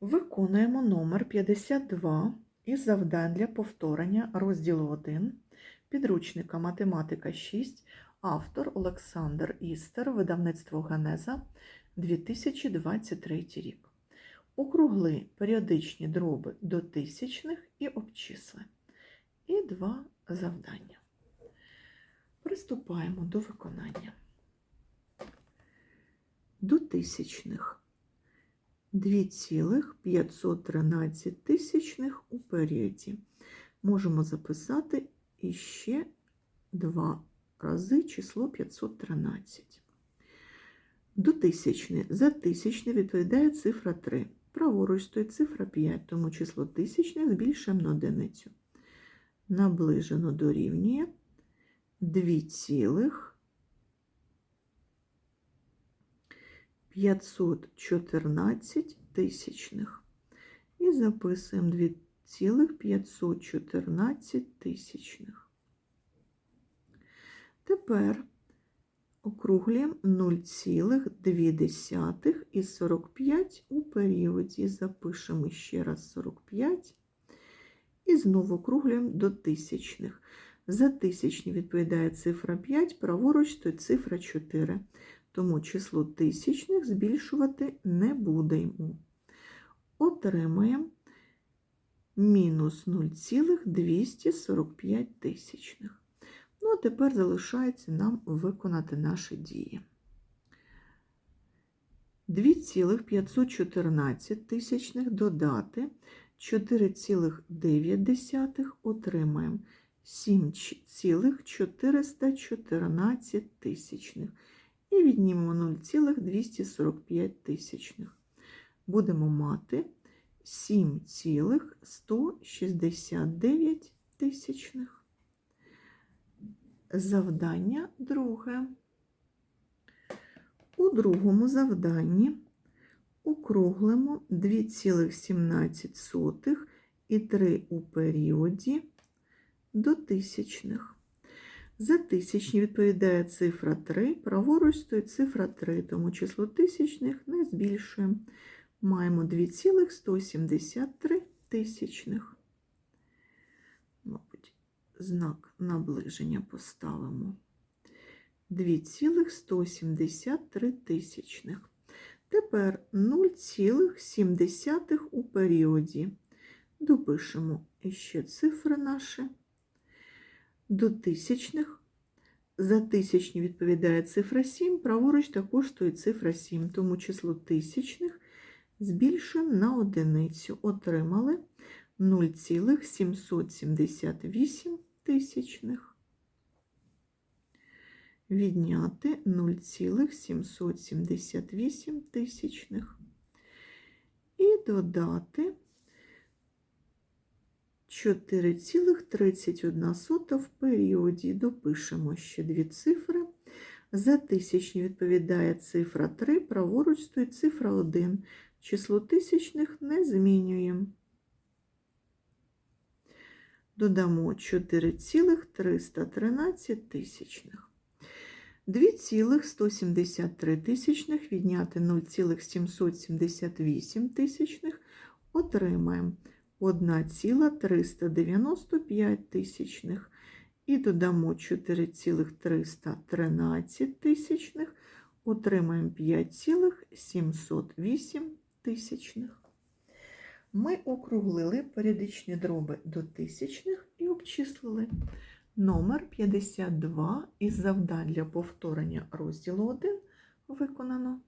Виконуємо номер 52 із завдань для повторення розділу 1 підручника Математика 6, автор Олександр Істер, видавництво Генеза 2023 рік. Округли періодичні дроби до тисячних і обчисли. І два завдання. Приступаємо до виконання. До тисячних 2,513 тисячних у періоді. Можемо записати іще два рази число 513. До тисячне. За тисячне відповідає цифра 3. Праворуч стоїть цифра 5, тому число тисячне збільшуємо на одиницю. Наближено дорівнює 2 514 тисячних. І записуємо 2,514 тисячних. Тепер округлюємо 0,2 із 45 у періоді. Запишемо ще раз 45. І знову округлюємо до тисячних. За тисячні відповідає цифра 5, праворуч то цифра 4 тому число тисячних збільшувати не будемо. Отримаємо мінус 0,245 тисячних. Ну, а тепер залишається нам виконати наші дії. 2,514 тисячних додати 4,9 отримаємо 7,414 тисячних і віднімемо 0,245 тисячних. Будемо мати 7,169 тисячних. Завдання друге. У другому завданні округлимо 2,17 і 3 у періоді до тисячних. За тисячні відповідає цифра 3, праворуч стоїть цифра 3, тому число тисячних не збільшуємо. Маємо 2,173 тисячних. Мабуть, знак наближення поставимо. 2,173 тисячних. Тепер 0,7 у періоді. Допишемо ще цифри наші до тисячних. За тисячні відповідає цифра 7, праворуч також стоїть цифра 7, тому число тисячних збільшуємо на одиницю. Отримали 0,778 тисячних. Відняти 0,778 тисячних. І додати 4,31 в періоді. Допишемо ще дві цифри. За тисячні відповідає цифра 3, праворуч стоїть цифра 1. Число тисячних не змінюємо. Додамо 4,313 тисячних. 2,173 тисячних відняти 0,778 тисячних отримаємо 1,395 тисячних і додамо 4,313 тисячних, отримаємо 5,708 тисячних. Ми округлили періодичні дроби до тисячних і обчислили номер 52 із завдань для повторення розділу 1 виконано.